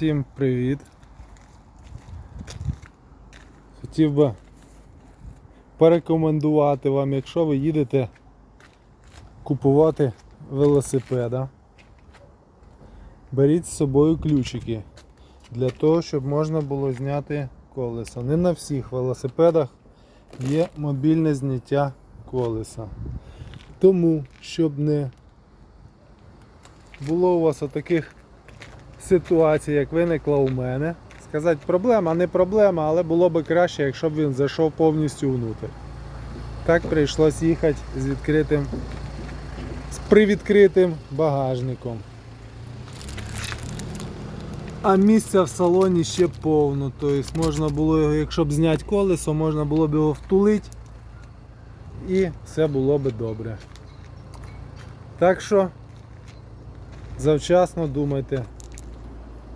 Всім привіт. Хотів би порекомендувати вам, якщо ви їдете купувати велосипеда, беріть з собою ключики для того, щоб можна було зняти колесо. Не на всіх велосипедах є мобільне зняття колеса. Тому, щоб не було у вас отаких ситуацій, як виникла у мене. Сказати, проблема, не проблема, але було б краще, якщо б він зайшов повністю внутрь. Так прийшлось їхати з відкритим, з привідкритим багажником. А місця в салоні ще повно. Тобто можна було його, якщо б зняти колесо, можна було б його втулити і все було б добре. Так що завчасно думайте